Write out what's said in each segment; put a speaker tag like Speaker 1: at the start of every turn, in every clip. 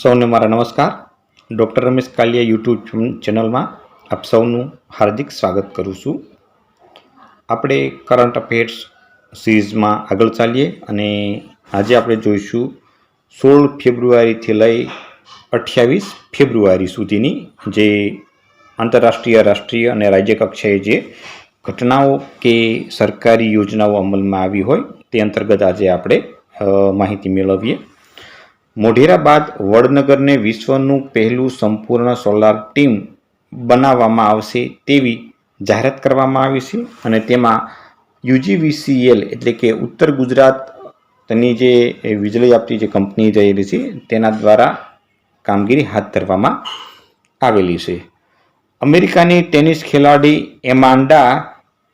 Speaker 1: સૌને મારા નમસ્કાર. ડૉક્ટર રમેશ કાલિયા યુટ્યુબ ચેનલમાં આપ સૌનું હાર્દિક સ્વાગત કરું છું. આપણે કરંટ અફેર્સ સિરીઝમાં આગળ ચાલીએ અને આજે આપણે જોઈશું સોળ ફેબ્રુઆરીથી લઈ અઠ્યાવીસ ફેબ્રુઆરી સુધીની જે આંતરરાષ્ટ્રીય, રાષ્ટ્રીય અને રાજ્ય કક્ષાએ જે ઘટનાઓ કે સરકારી યોજનાઓ અમલમાં આવી હોય તે અંતર્ગત આજે આપણે માહિતી મેળવીએ. મોઢેરા બાદ વડનગરને વિશ્વનું પહેલું સંપૂર્ણ સોલાર ટીમ બનાવવામાં આવશે તેવી જાહેરાત કરવામાં આવી છે અને તેમાં યુજીવીસીએલ એટલે કે ઉત્તર ગુજરાતની જે વીજળી આપતી જે કંપની રહેલી છે તેના દ્વારા કામગીરી હાથ ધરવામાં આવેલી છે. અમેરિકાની ટેનિસ ખેલાડી એમાંડા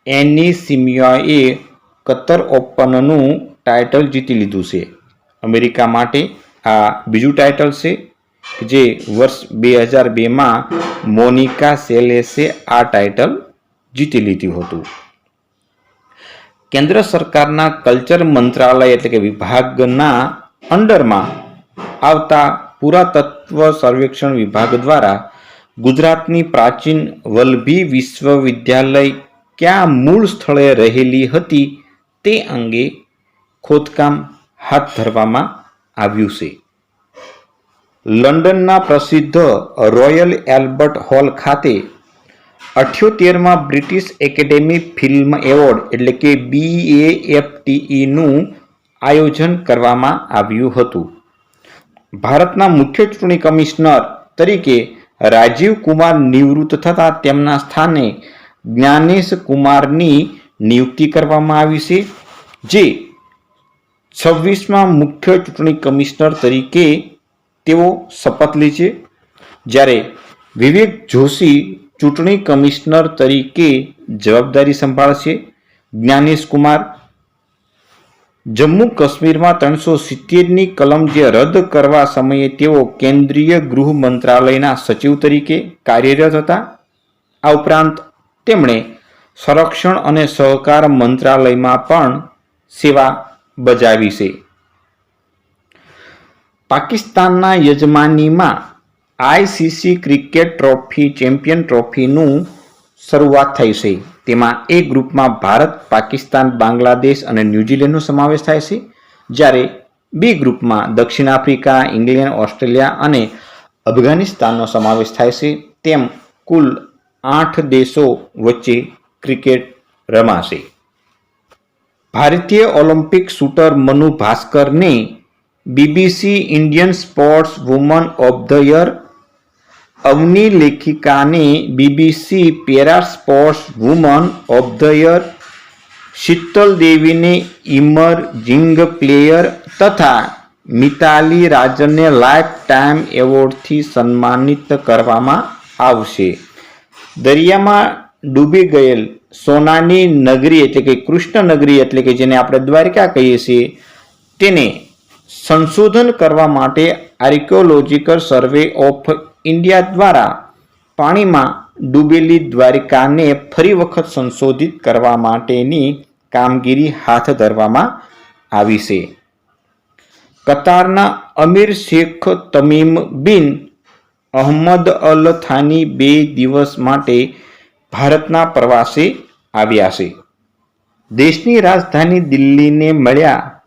Speaker 1: એનિસિમિયાએ કતર ઓપનનું ટાઇટલ જીતી લીધું છે. અમેરિકા માટે આ બીજું ટાઇટલ છે જે વર્ષ બે હજાર બેમાં મોનિકા સેલેસે આ ટાઇટલ જીતી લીધું હતું. કેન્દ્ર સરકારના કલ્ચર મંત્રાલય એટલે કે વિભાગના અંડરમાં આવતા પુરાતત્વ સર્વેક્ષણ વિભાગ દ્વારા ગુજરાતની પ્રાચીન વલ્લભી વિશ્વવિદ્યાલય ક્યાં મૂળ સ્થળે રહેલી હતી તે અંગે ખોદકામ હાથ ધરવામાં આવ્યું છે. લંડનના પ્રસિદ્ધ રોયલ એલ્બર્ટ હોલ ખાતે અઠ્યોતેરમાં બ્રિટિશ એકેડેમી ફિલ્મ એવોર્ડ એટલે કે બીએએફટીઈનું આયોજન કરવામાં આવ્યું હતું. ભારતના મુખ્ય ચૂંટણી કમિશનર તરીકે રાજીવ કુમાર નિવૃત્ત થતાં તેમના સ્થાને જ્ઞાનેશ કુમારની નિયુક્તિ કરવામાં આવી છે, જે છવ્વીસમાં મુખ્ય ચૂંટણી કમિશનર તરીકે તેઓ શપથ લે છે. જ્યારે વિવેક જોશી ચૂંટણી કમિશનર તરીકે જવાબદારી સંભાળશે. જ્ઞાનેશ કુમાર, જમ્મુ કાશ્મીરમાં ત્રણસો સિત્તેરની કલમ જે રદ કરવા સમયે તેઓ કેન્દ્રીય ગૃહ મંત્રાલયના સચિવ તરીકે કાર્યરત હતા. આ ઉપરાંત તેમણે સંરક્ષણ અને સહકાર મંત્રાલયમાં પણ સેવા બજાવી છે. પાકિસ્તાનના યજમાનીમાં આઈસીસી ક્રિકેટ ટ્રોફી, ચેમ્પિયન ટ્રોફીનું શરૂઆત થઈ છે. તેમાં એ ગ્રુપમાં ભારત, પાકિસ્તાન, બાંગ્લાદેશ અને ન્યૂઝીલેન્ડનો સમાવેશ થાય છે, જ્યારે બી ગ્રુપમાં દક્ષિણ આફ્રિકા, ઇંગ્લેન્ડ, ઓસ્ટ્રેલિયા અને અફઘાનિસ્તાનનો સમાવેશ થાય છે. તેમ કુલ આઠ દેશો વચ્ચે ક્રિકેટ રમાશે. ભારતીય Olympic shooter Manu ભાસ્કરને BBC Indian sports woman of the year Avani લેખિકાને BBC para sports woman of the year Sheetal દેવીને ઇમરજિંગ પ્લેયર તથા મિતાલી રાજને લાઈફ ટાઈમ એવોર્ડથી સન્માનિત કરવામાં આવશે. દરિયામાં ડૂબી ગયેલ સોનાની નગરી એટલે કે કૃષ્ણ નગરી એટલે કે જેને આપણે દ્વારકા કહીએ છીએ, તેને સંશોધન કરવા માટે આર્કિયોલોજીકલ સર્વે ઓફ ઇન્ડિયા દ્વારા પાણીમાં ડૂબેલી દ્વારિકાને ફરી વખત સંશોધિત કરવા માટેની કામગીરી હાથ ધરવામાં આવી છે. કતારના અમીર શેખ તમીમ બિન અહમદ અલ થાની બે દિવસ માટે ભારતના પ્રવાસે આવ્યા છે. દેશની રાજધાની દિલ્હીને મળ્યા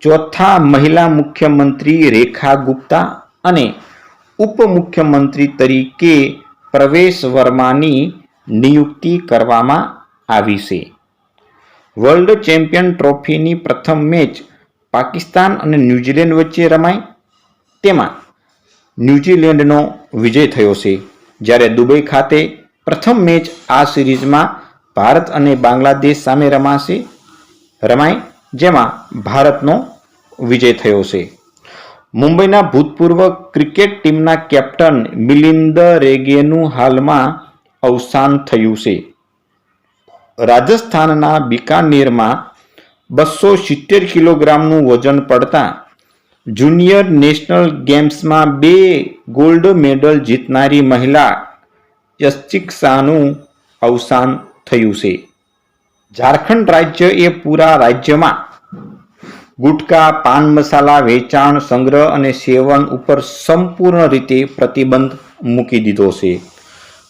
Speaker 1: ચોથા મહિલા મુખ્યમંત્રી રેખા ગુપ્તા અને ઉપમુખ્યમંત્રી તરીકે પ્રવેશ વર્માની નિયુક્તિ કરવામાં આવી છે. વર્લ્ડ ચેમ્પિયન ટ્રોફીની પ્રથમ મેચ પાકિસ્તાન અને ન્યૂઝીલેન્ડ વચ્ચે રમાઈ. તેમાં ન્યૂઝીલેન્ડનો વિજય થયો છે. જ્યારે દુબઈ ખાતે પ્રથમ મેચ આ સિરીઝમાં ભારત અને બાંગ્લાદેશ સામે રમાશે. રમાય, જેમાં ભારતનો વિજય થયો છે. મુંબઈના ભૂતપૂર્વ ક્રિકેટ ટીમના કેપ્ટન મિલિંદ રેગેનું હાલમાં અવસાન થયું છે. રાજસ્થાનના બિકાનેરમાં બસો સિત્તેર કિલોગ્રામનું વજન પડતા જુનિયર નેશનલ ગેમ્સમાં બે ગોલ્ડ મેડલ જીતનારી મહિલા યશ્ચિક્સાનું અવસાન થયું છે. ઝારખંડ રાજ્ય એ પૂરા રાજ્યમાં ગુટકા, પાન મસાલા, વેચાણ, સંગ્રહ અને સેવન ઉપર સંપૂર્ણ રીતે પ્રતિબંધ મૂકી દીધો છે.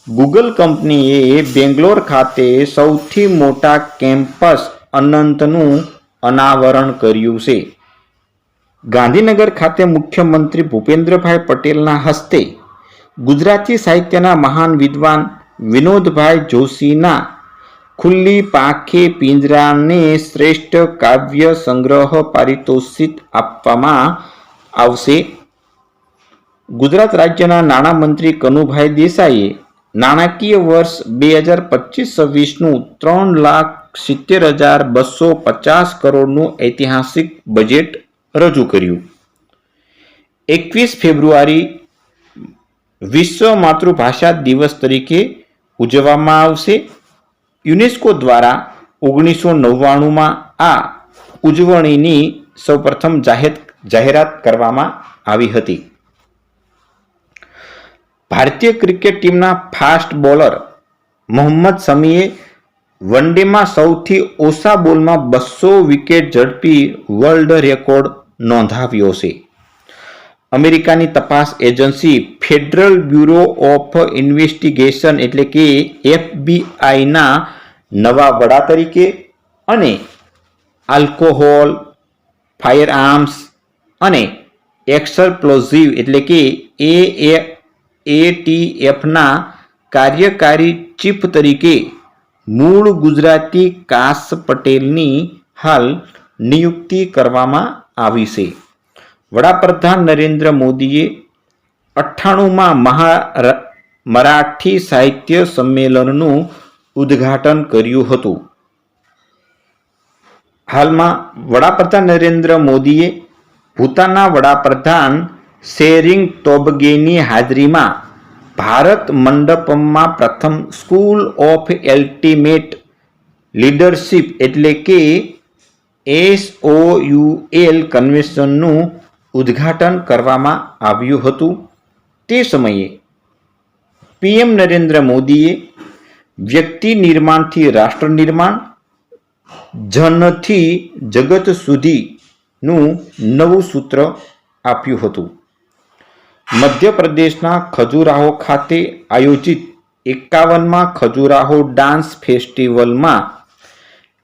Speaker 1: ગૂગલ કંપનીએ બેંગ્લોર ખાતે સૌથી મોટા કેમ્પસ અનંતનું અનાવરણ કર્યું છે. ગાંધીનગર ખાતે મુખ્યમંત્રી ભૂપેન્દ્રભાઈ પટેલના હસ્તે ગુજરાતી સાહિત્યના મહાન વિદ્વાન વિનોદભાઈ જોશીના ખુલ્લી પાંખે પિંજરાને શ્રેષ્ઠ કાવ્ય સંગ્રહ પારિતોષિત આપવામાં આવશે. ગુજરાત રાજ્યના નાણામંત્રી કનુભાઈ દેસાઈએ નાણાકીય વર્ષ બે હજાર પચીસ છવ્વીસનું ત્રણ લાખ સિત્તેર હજાર બસો પચાસ કરોડનું ઐતિહાસિક બજેટ રજૂ કર્યું. એકવીસ ફેબ્રુઆરી વિશ્વ માતૃભાષા દિવસ તરીકે ઉજવવામાં આવશે. યુનેસ્કો દ્વારા ઓગણીસો નવ્વાણુંમાં આ ઉજવણીની સૌપ્રથમ જાહેર, જાહેરાત કરવામાં આવી હતી. ભારતીય ક્રિકેટ ટીમના ફાસ્ટ બોલર મોહમ્મદ શમીએ વનડેમાં સૌથી ઓછા બોલમાં બસો વિકેટ ઝડપી વર્લ્ડ રેકોર્ડ નોંધાવ્યો છે. અમેરિકાની તપાસ agency federal bureau of investigation એટલે કે એફબીઆઈના નવા વડા તરીકે અને આલ્કોહોલ ફાયર આર્મ્સ અને એક્સપ્લોઝિવ એટલે કે એ એટીએફના કાર્યકારી ચીફ તરીકે મૂળ ગુજરાતી કાસ પટેલની હાલ નિયુક્તિ કરવામાં આવી છે. વડાપ્રધાન નરેન્દ્ર મોદીએ અઠ્ઠાણુંમાં મહા મરાઠી સાહિત્ય સંમેલનનું ઉદ્ઘાટન કર્યું હતું. હાલમાં વડાપ્રધાન નરેન્દ્ર મોદીએ ભૂતાનના વડાપ્રધાન શેરિંગ તોબગેની હાજરીમાં ભારત મંડપમમાં પ્રથમ સ્કૂલ ઓફ એલ્ટિમેટ લીડરશિપ એટલે કે એસઓયુએલ કન્વેન્શનનું ઉદ્ઘાટન કરવામાં આવ્યું હતું. તે સમયે પીએમ નરેન્દ્ર મોદીએ વ્યક્તિ નિર્માણથી રાષ્ટ્ર નિર્માણ, જનથી જગત સુધીનું નવું સૂત્ર આપ્યું હતું. મધ્યપ્રદેશના ખજુરાહો ખાતે આયોજિત એકાવનમાં ખજુરાહો ડાન્સ ફેસ્ટિવલમાં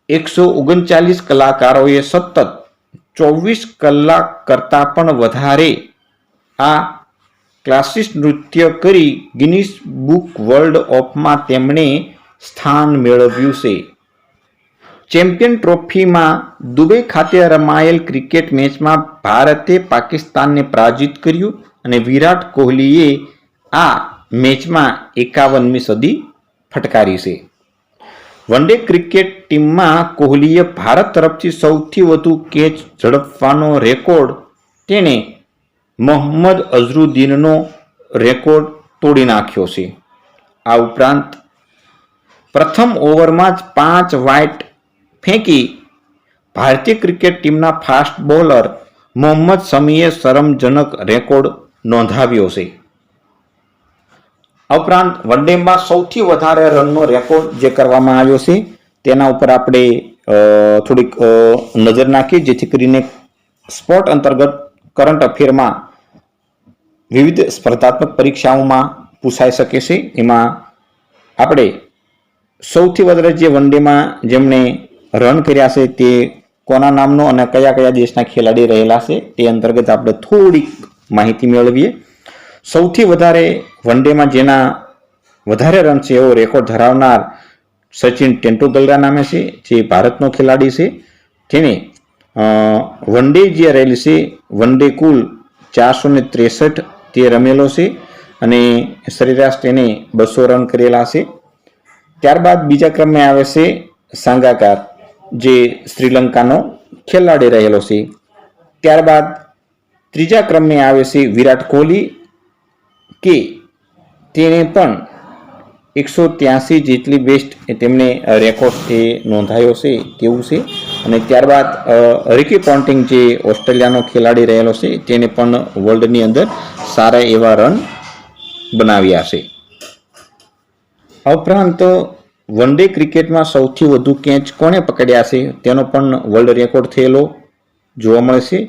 Speaker 1: એકસો ઓગણચાલીસ કલાકારોએ સતત ચોવીસ કલાક કરતાં પણ વધારે આ ક્લાસિસ નૃત્ય કરી ગિનિસ બુક વર્લ્ડ ઓફમાં તેમણે સ્થાન મેળવ્યું છે. ચેમ્પિયન ટ્રોફીમાં દુબઈ ખાતે રમાયેલ ક્રિકેટ મેચમાં ભારતે પાકિસ્તાનને પરાજિત કર્યું અને વિરાટ કોહલીએ આ મેચમાં એકાવનમી સદી ફટકારી છે. વનડે ક્રિકેટ ટીમમાં કોહલીએ ભારત તરફથી સૌથી વધુ કેચ ઝડપવાનો રેકોર્ડ તેણે મોહમ્મદ અઝરુદ્દીનનો રેકોર્ડ તોડી નાખ્યો છે. આ ઉપરાંત પ્રથમ ઓવરમાં જ પાંચ વાઇટ ફેંકી ભારતીય ક્રિકેટ ટીમના ફાસ્ટ બોલર મોહમ્મદ શમીએ શરમજનક રેકોર્ડ નોંધાવ્યો છે. આ ઉપરાંત વનડેમાં સૌથી વધારે રનનો રેકોર્ડ જે કરવામાં આવ્યો છે, તેના ઉપર આપણે થોડીક નજર નાખીએ જેથી કરીને સ્પોર્ટ અંતર્ગત કરંટ અફેરમાં વિવિધ સ્પર્ધાત્મક પરીક્ષાઓમાં પૂછાઈ શકે છે. એમાં આપણે સૌથી વધારે જે વનડેમાં જેમણે રન કર્યા છે, તે કોના નામનો અને કયા કયા દેશના ખેલાડી રહેલા છે, તે અંતર્ગત આપણે થોડીક માહિતી મેળવીએ. સૌથી વધારે વનડેમાં જેના વધારે રન છે એવો રેકોર્ડ ધરાવનાર સચિન તેંડુલકરના નામે છે, જે ભારતનો ખેલાડી છે. તેને વન વનડે જે રહેલી છે, વનડે કુલ ચારસો ને ત્રેસઠ તે રમેલો છે અને સરેરાશ તેને બસો રન કરેલા છે. ત્યારબાદ બીજા ક્રમે આવે છે સાંગાકાર, જે શ્રીલંકાનો ખેલાડી રહેલો છે. ત્યારબાદ ત્રીજા ક્રમે આવે છે વિરાટ કોહલી કે તેણે પણ એકસો ત્યાસી જેટલી બેસ્ટ તેમને રેકોર્ડ એ નોંધાયો છે, તેવું છે. અને ત્યારબાદ રિકી પોન્ટિંગ જે ઓસ્ટ્રેલિયાનો ખેલાડી રહેલો છે, તેને પણ વર્લ્ડની અંદર સારા એવા રન બનાવ્યા છે. આ ઉપરાંત, વન ડે ક્રિકેટમાં સૌથી વધુ કેચ કોણે પકડ્યા છે, તેનો પણ વર્લ્ડ રેકોર્ડ થયેલો જોવા મળશે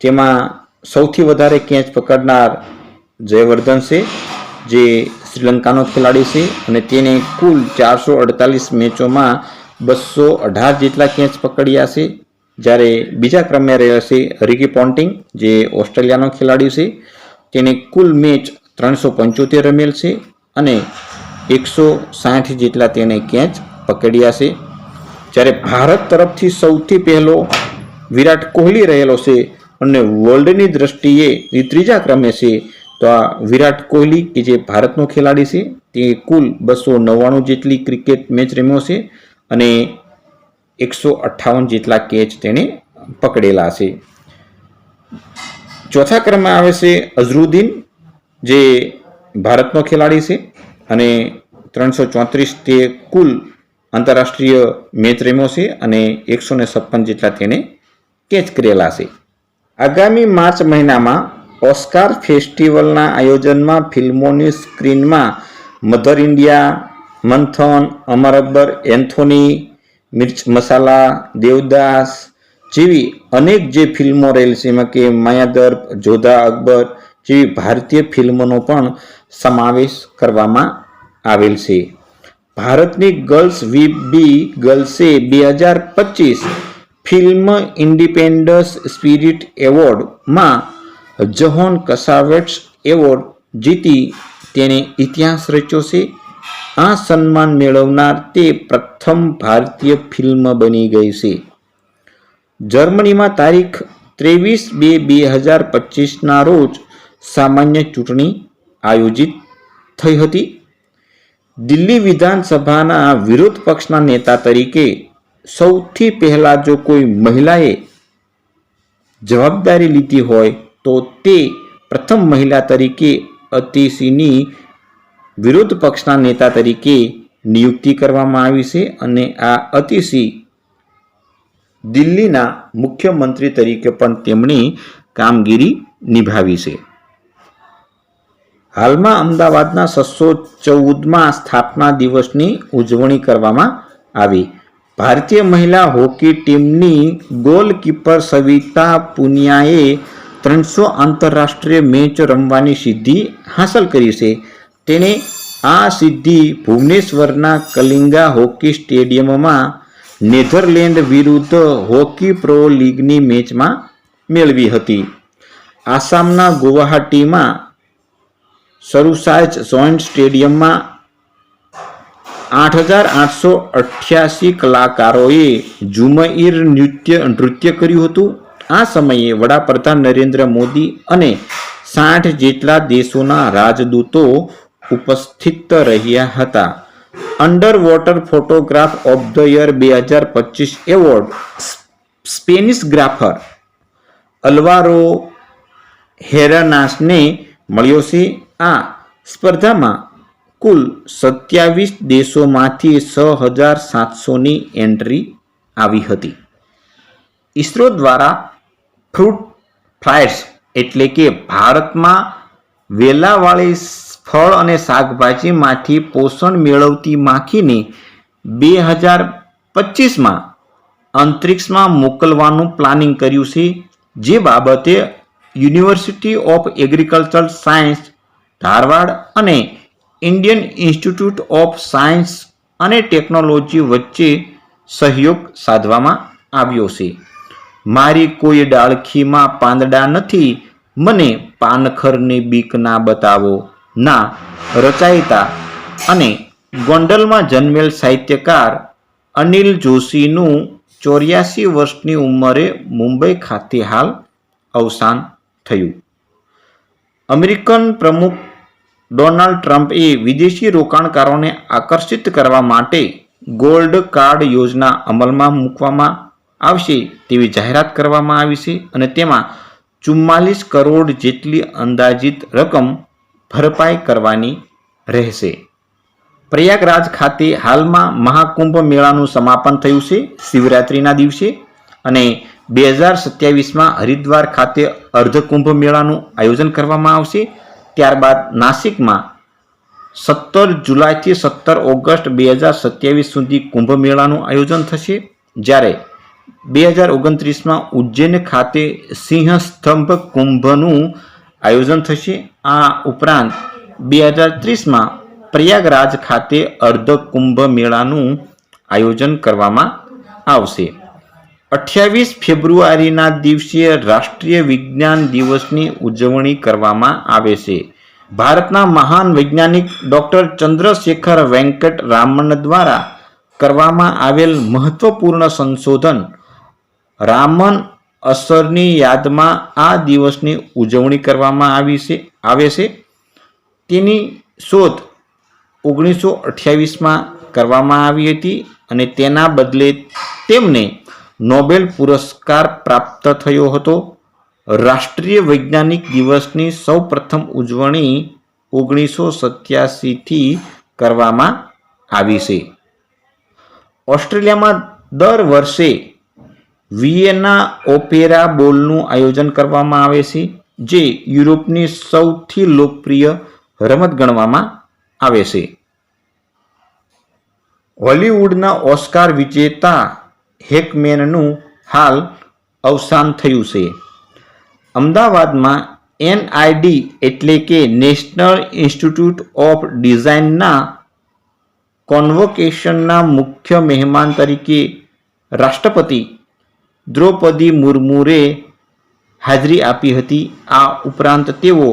Speaker 1: તેમાં સૌથી વધારે કેચ પકડનાર જયવર્ધન છે જે શ્રીલંકાનો ખેલાડી છે અને તેને કુલ ચારસો અડતાલીસ મેચોમાં બસો અઢાર જેટલા કેચ પકડ્યા છે. જ્યારે બીજા ક્રમે રહ્યા છે રિકી પોન્ટિંગ, જે ઓસ્ટ્રેલિયાનો ખેલાડી છે. તેને કુલ મેચ ત્રણસો પંચોતેર રમેલ છે અને એકસો સાઠ જેટલા તેને કેચ પકડ્યા છે. જ્યારે ભારત તરફથી સૌથી પહેલો વિરાટ કોહલી રહેલો છે અને વર્લ્ડની દ્રષ્ટિએ એ ત્રીજા ક્રમે છે તો આ વિરાટ કોહલી, કે જે ભારતનો ખેલાડી છે, તે કુલ બસો નવ્વાણું જેટલી ક્રિકેટ મેચ રમ્યો છે અને એકસો અઠ્ઠાવન જેટલા કેચ તેણે પકડેલા છે. ચોથા ક્રમમાં આવે છે અઝરુદ્દીન, જે ભારતનો ખેલાડી છે અને ત્રણસો ચોત્રીસ તે કુલ આંતરરાષ્ટ્રીય મેચ રમ્યો છે અને એકસો ને છપ્પન જેટલા તેણે કેચ કરેલા છે. આગામી માર્ચ મહિનામાં ઓસ્કાર ફેસ્ટિવલના આયોજનમાં ફિલ્મોની સ્ક્રીનમાં mother India, Manthan, Amar Akbar, Anthony, Mirch Masala, Devdas જેવી અનેક જે ફિલ્મો રહેલ છે, એમાં કે માયાદર્પ, જોધા અકબર જેવી ભારતીય ફિલ્મોનો પણ સમાવેશ કરવામાં આવેલ છે. ભારતની ગર્લ્સ વી બી ગર્લ્સે બે હજાર પચીસ ફિલ્મ ઇન્ડિપેન્ડન્સ સ્પિરિટ એવોર્ડમાં જહોન કસાવેટ્સ એવોર્ડ જીતી તેણે ઇતિહાસ રચ્યો છે. આ સન્માન મેળવનાર તે પ્રથમ ભારતીય ફિલ્મ બની ગઈ છે. જર્મનીમાં તારીખ ત્રેવીસ બે બે હજાર પચીસના રોજ સામાન્ય ચૂંટણી આયોજિત થઈ હતી. દિલ્હી વિધાનસભાના વિરોધ પક્ષના નેતા તરીકે સૌથી પહેલાં જો કોઈ મહિલાએ જવાબદારી લીધી હોય તો તે પ્રથમ મહિલા તરીકે અતિશીની વિરોધ પક્ષના નેતા તરીકે નિયુક્તિ કરવામાં આવી છે અને આ અતિશી દિલ્હીના મુખ્યમંત્રી તરીકે પણ તેમણે કામગીરી નિભાવી છે. હાલમાં અમદાવાદના છસો ચૌદમાં સ્થાપના દિવસની ઉજવણી કરવામાં આવી. ભારતીય મહિલા હોકી ટીમની ગોલકીપર સવિતા પુનિયાએ ત્રણસો આંતરરાષ્ટ્રીય મેચ રમવાની સિદ્ધિ હાંસલ કરી છે. તેણે આ સિદ્ધિ ભુવનેશ્વરના કલિંગા હોકી સ્ટેડિયમમાં નેધરલેન્ડ વિરુદ્ધ હોકી પ્રો લીગની મેચમાં મેળવી હતી. આસામના ગુવાહાટીમાં સરુસાજ જોઈન્ટ સ્ટેડિયમમાં આઠ હજાર આઠસો અઠ્યાસી કલાકારોએ ઝુમઈર નૃત્ય નૃત્ય કર્યું હતું. આ સમયે વડાપ્રધાન નરેન્દ્ર મોદી અને સાઠ જેટલા દેશોના રાજદૂતો ઉપસ્થિત રહ્યા હતા. Under water photograph of the year બે હજાર પચીસ એવોર્ડ સ્પેનિશ ગ્રાફર અલ્વારો હેરાનાસને મળ્યો છે. આ સ્પર્ધામાં કુલ સત્યાવીસ દેશોમાંથી છ હજાર સાતસોની એન્ટ્રી આવી હતી. ઇસરો દ્વારા ફ્રૂટ ફ્લાયર્સ એટલે કે ભારતમાં વેલાવાળી ફળ અને શાકભાજીમાંથી પોષણ મેળવતી માખીને બે હજાર પચીસમાં અંતરિક્ષમાં મોકલવાનું પ્લાનિંગ કર્યું છે. જે બાબતે university of agriculture science Dharwad અને ઇન્ડિયન ઇન્સ્ટિટ્યૂટ ઓફ સાયન્સ અને ટેકનોલોજી વચ્ચે સહયોગ સાધવામાં આવ્યો છે. મારી કોઈ ડાળખીમાં પાંદડા નથી, મને પાનખરની બીક ના બતાવો. ના, રચાયતા. અને ગોંડલમાં જન્મેલ સાહિત્યકાર અનિલ જોશીનું ચોર્યાસી વર્ષની ઉંમરે મુંબઈ ખાતે હાલ અવસાન થયું. અમેરિકન પ્રમુખ ડોનાલ્ડ ટ્રમ્પે વિદેશી રોકાણકારોને આકર્ષિત કરવા માટે ગોલ્ડ કાર્ડ યોજના અમલમાં મૂકવામાં આવશે તેવી જાહેરાત કરવામાં આવી છે અને તેમાં ચુમ્માલીસ કરોડ જેટલી અંદાજિત રકમ ભરપાઈ કરવાની રહેશે. પ્રયાગરાજ ખાતે હાલમાં મહાકુંભ મેળાનું સમાપન થયું છે શિવરાત્રિના દિવસે અને બે હજાર સત્યાવીસમાં હરિદ્વાર ખાતે અર્ધકુંભ મેળાનું આયોજન કરવામાં આવશે. ત્યારબાદ નાસિકમાં સત્તર જુલાઈથી સત્તર ઓગસ્ટ બે હજાર સત્યાવીસ સુધી કુંભ મેળાનું આયોજન થશે. જ્યારે બે હજાર ઓગણત્રીસમાં ઉજ્જૈન ખાતે સિંહસ્તંભ કુંભનું આયોજન થશે. આ ઉપરાંત બે હજાર ત્રીસમાં પ્રયાગરાજ ખાતે અર્ધ કુંભ મેળાનું આયોજન કરવામાં આવશે. અઠ્યાવીસ ફેબ્રુઆરીના દિવસે રાષ્ટ્રીય વિજ્ઞાન દિવસની ઉજવણી કરવામાં આવે છે. ભારતના મહાન વૈજ્ઞાનિક ડૉક્ટર ચંદ્રશેખર વેંકટ રામન દ્વારા કરવામાં આવેલ મહત્વપૂર્ણ સંશોધન રામન અસરની યાદમાં આ દિવસની ઉજવણી કરવામાં આવી છે, આવે છે. તેની શોધ ઓગણીસો અઠ્યાવીસમાં કરવામાં આવી હતી અને તેના બદલે તેમને નોબેલ પુરસ્કાર પ્રાપ્ત થયો હતો. રાષ્ટ્રીય વૈજ્ઞાનિક દિવસની સૌ પ્રથમ ઉજવણી ઓગણીસો સત્યાસીથી કરવામાં આવી છે. ઓસ્ટ્રેલિયામાં દર વર્ષે વિયેના ઓપેરા બોલનું આયોજન કરવામાં આવે છે, જે યુરોપની સૌથી લોકપ્રિય રમત ગણવામાં આવે છે. હોલિવૂડના ઓસ્કાર વિજેતા હેકમેનનું હાલ અવસાન થયું છે. અમદાવાદમાં એનઆઈડી એટલે કે નેશનલ ઇન્સ્ટિટ્યૂટ ઓફ ડિઝાઇનના કોન્વોકેશનના મુખ્ય મહેમાન તરીકે રાષ્ટ્રપતિ દ્રૌપદી મુર્મુરે હાજરી આપી હતી. આ ઉપરાંત તેઓ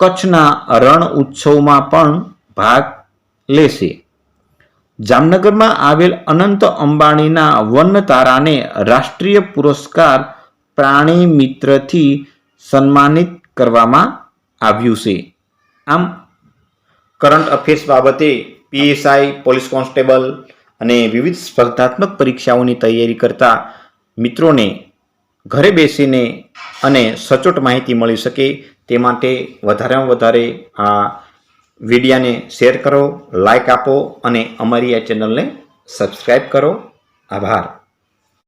Speaker 1: કચ્છના રણ ઉત્સવમાં પણ ભાગ લેશે. જામનગરમાં આવેલ અનંત અંબાણીના વન તારાને રાષ્ટ્રીય પુરસ્કાર પ્રાણી મિત્રથી સન્માનિત કરવામાં આવ્યું છે. આમ, કરંટ અફેર્સ બાબતે પીએસઆઈ, પોલીસ કોન્સ્ટેબલ અને વિવિધ સ્પર્ધાત્મક પરીક્ષાઓની તૈયારી કરતા મિત્રોને ઘરે બેસીને અને સચોટ માહિતી મળી શકે તે માટે વધારેમાં વધારે આ વિડીયાને શેર કરો, લાઈક આપો અને અમારી આ ચેનલને સબસ્ક્રાઈબ કરો. આભાર.